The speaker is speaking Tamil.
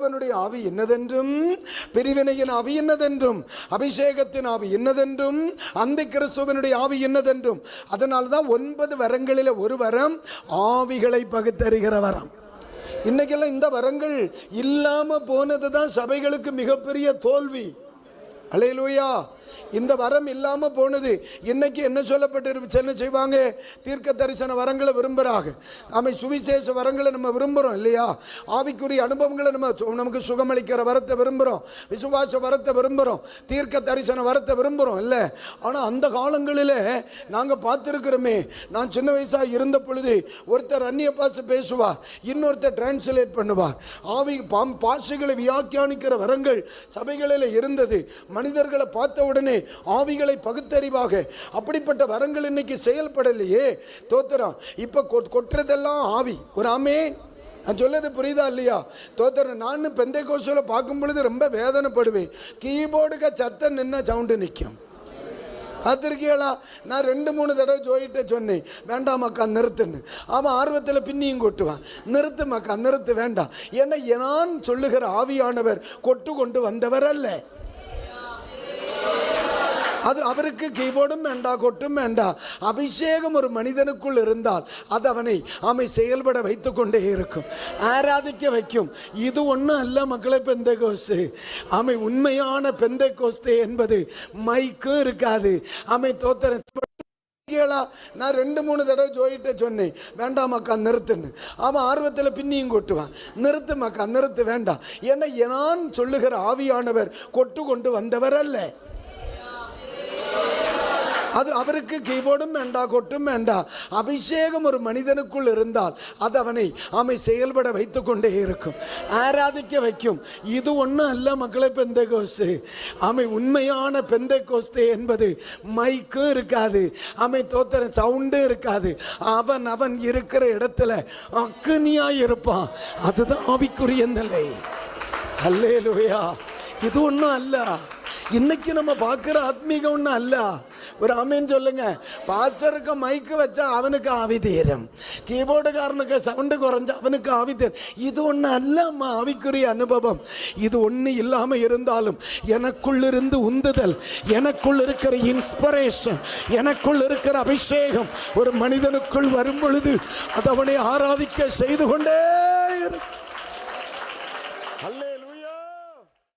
தேவனுடைய ஆவி என்னதென்றும்? பிரிவினையின் ஆவி என்னதென்றும்? அபிஷேகத்தின் ஆவி என்னதென்றும்? அந்த கிறிஸ்துவனுடைய ஆவி என்னதென்றும்? அதனால தான் ஒன்பது வரங்களில் ஒரு வரம் ஆவிகளை பகுத்தறிகிற வரம். இன்னைக்கெல்லாம் இந்த வரங்கள் இல்லாம போனது தான் சபைகளுக்கு மிகப்பெரிய தோல்வி. அலையலூயா. இந்த வரம் இல்லாமல் போனது. இன்னைக்கு என்ன சொல்லப்பட்டு என்ன செய்வாங்க. தீர்க்க தரிசன வரங்களை விரும்புகிறாங்க ஆமை சுவிசேஷ வரங்களை நம்ம விரும்புகிறோம் இல்லையா? ஆவிக்குரிய அனுபவங்களை நம்ம சு- நமக்கு சுகமளிக்கிற வரத்தை விரும்புகிறோம் விசுவாச வரத்தை விரும்புகிறோம் தீர்க்க தரிசன வரத்தை விரும்புறோம் இல்லை? ஆனால் அந்த காலங்களில் நாங்கள் பார்த்துருக்கிறோமே. நான் சின்ன வயசாக இருந்த பொழுது ஒருத்தர் அந்நிய பாச பேசுவார் இன்னொருத்தர் டிரான்ஸ்லேட் பண்ணுவார் ஆவி பாம் பாஷைகளை வியாக்கியானிக்கிற வரங்கள் சபைகளில் இருந்தது. மனிதர்களை பார்த்த உடனே ஆவிகளை பகுத்தறிவாக. அப்படிப்பட்ட வரங்கள் இன்னைக்கு செயல்படலையே. தோத்திரம் இப்போ கொட்டுறதெல்லாம் ஆவி. ஒரு ஆமே நான் சொல்லது புரியுதா இல்லையா? தோத்திரம் நான் பெந்தை கோசில் பார்க்கும் பொழுது ரொம்ப வேதனைப்படுவேன். கீபோர்டுக்கு சத்தம் நின்ன சவுண்டு நிற்கும் பார்த்துருக்கீங்களா? நான் ரெண்டு மூணு தடவை ஜோயிட்ட சொன்னேன். வேண்டாம் அக்கா நிறுத்துன்னு. அவன் ஆர்வத்தில் பின்னியும் கொட்டுவான். நிறுத்து மக்கா நிறுத்து வேண்டாம். ஏன்னா நான் சொல்லுகிற ஆவியானவர் கொட்டு கொண்டு வந்தவர் அல்ல. அது அவருக்கு கீபோர்டும் வேண்டா கொட்டும் வேண்டா. அபிஷேகம் ஒரு மனிதனுக்குள் இருந்தால் அது அவனை அவை செயல்பட வைத்து கொண்டே இருக்கும். ஆராதிக்க வைக்கும். இது ஒன்றும் அல்ல மக்களை பெந்த கோஸ்து ஆமை உண்மையான பெந்த கோஸ்து என்பது மைக்கும் இருக்காது. அவை தோத்தர கேளா நான் ரெண்டு மூணு தடவை ஜோயிட்ட சொன்னேன். வேண்டாம் அக்கா நிறுத்துன்னு. அவன் ஆர்வத்தில் பின்னியும் கொட்டுவான். நிறுத்து மக்கா நிறுத்து வேண்டாம். ஏன்னா நான் சொல்லுகிற ஆவியானவர் கொட்டு கொண்டு வந்தவர் அல்ல. அது அவருக்கு கீபோர்டும் வேண்டா கொட்டும் வேண்டா. அபிஷேகம் ஒரு மனிதனுக்குள் இருந்தால் அது அவனை அவை செயல்பட வைத்து கொண்டே இருக்கும். ஆராதிக்க வைக்கும். இது ஒன்றும் அல்ல மக்களை பெந்தை கோஸ்து அவை உண்மையான பெந்தை கோஸ்து என்பது மைக்கும் இருக்காது அவை தோத்தர சவுண்டும் இருக்காது. அவன் அவன் இருக்கிற இடத்துல அக்னியாக இருப்பான். அதுதான் ஆவிக்குரிய நிலை. அல்லேலூயா. இது ஒன்றும் அல்ல. இன்னைக்கு நம்ம பார்க்குற ஆத்மீகம் ஒன்றும் அல்ல. ஒரு ஆமீன் சொல்லுங்க. பாஸ்டருக்கு மைக்கு வச்சா அவனுக்கு ஆவி தீரும் கீபோர்டுக்காரனுக்கு சவுண்டு குறைஞ்சா அவனுக்கு ஆவி தீரும் இது ஒன்று அல்ல அம்மா ஆவிக்குரிய அனுபவம். இது ஒன்று இல்லாமல் இருந்தாலும் எனக்குள்ளிருந்து உந்துதல் எனக்குள் இருக்கிற இன்ஸ்பிரேஷன் எனக்குள் இருக்கிற அபிஷேகம் ஒரு மனிதனுக்குள் வரும் பொழுது அது அவனை ஆராதிக்க செய்து கொண்டே அல்ல